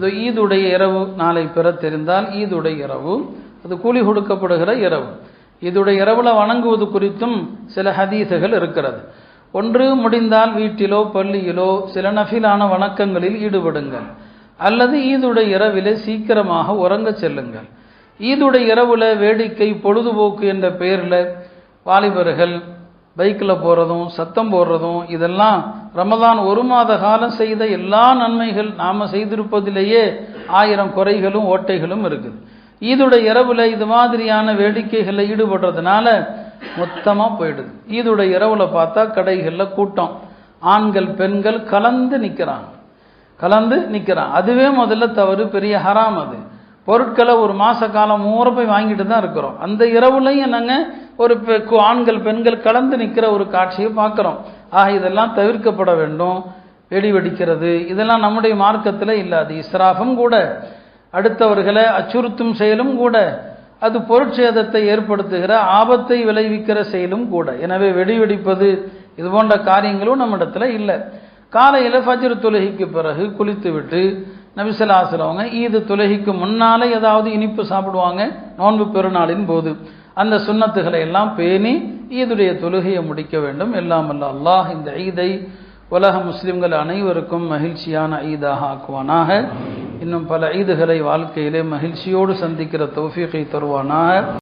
இது ஈதுடைய இரவு நாளை பெற தெரிந்தால் ஈதுடைய இரவு அது கூலி கொடுக்கப்படுகிற இரவு. இதுடைய இரவில் வணங்குவது குறித்தும் சில ஹதீசுகள் இருக்கிறது. ஒன்று முடிந்தால் வீட்டிலோ பள்ளியிலோ சில நஃபிலான வணக்கங்களில் ஈடுபடுங்கள். அல்லது ஈதுடைய இரவிலே சீக்கிரமாக உறங்க செல்லுங்கள். ஈதுடைய இரவில் வேடிக்கை பொழுதுபோக்கு என்ற பெயரில் வாலிபர்கள் பைக்கில் போகிறதும் சத்தம் போடுறதும் இதெல்லாம் ரமதான் ஒரு மாத காலம் செய்த எல்லா நன்மைகள் நாம் செய்திருப்பதிலேயே ஆயிரம் குறைகளும் ஓட்டைகளும் இருக்குது. ஈதுடைய இரவில் இது மாதிரியான வேடிக்கைகளில் ஈடுபடுறதுனால மொத்தமாக போயிடுது. ஈதுடைய இரவில் பார்த்தா கடைகளில் கூட்டம். ஆண்கள் பெண்கள் கலந்து நிற்கிறாங்க கலந்து நிற்கிறான் அதுவே முதல்ல தவறு பெரிய ஹராம் அது. பொருட்களை ஒரு மாத காலம் மூற போய் வாங்கிட்டு தான் இருக்கிறோம். அந்த இரவுலையும் என்னங்க? ஒரு பெ- ஆண்கள் பெண்கள் கலந்து நிற்கிற ஒரு காட்சியை பார்க்குறோம். ஆக இதெல்லாம் தவிர்க்கப்பட வேண்டும் வெடி வெடிக்கிறது இதெல்லாம் நம்முடைய மார்க்கத்தில் இல்லை அது இஸ்ராஃபும் கூட அடுத்தவர்களை அச்சுறுத்தும் செயலும் கூட அது பொருட்சேதத்தை ஏற்படுத்துகிற ஆபத்தை விளைவிக்கிற செயலும் கூட. எனவே வெடி வெடிப்பது இது போன்ற காரியங்களும் நம்மிடத்தில் இல்லை. காலையில் ஃபஜ்ர் தொழுகைக்கு பிறகு குளித்து விட்டு நபிசலாசிரவங்க ஈது தொழுகைக்கு முன்னாலே ஏதாவது இனிப்பு சாப்பிடுவாங்க நோன்பு பெருநாளின் போது. அந்த சுண்ணத்துகளை எல்லாம் பேணி ஈதுடைய தொழுகையை முடிக்க வேண்டும். எல்லாம் அல்ல அல்லாஹ் இந்த ஈதை உலக முஸ்லிம்கள் அனைவருக்கும் மகிழ்ச்சியான ஈதாக ஆக்குவானாக. இன்னும் பல ஈதுகளை வாழ்க்கையிலே மகிழ்ச்சியோடு சந்திக்கிற தௌஃபீகை தருவானாக.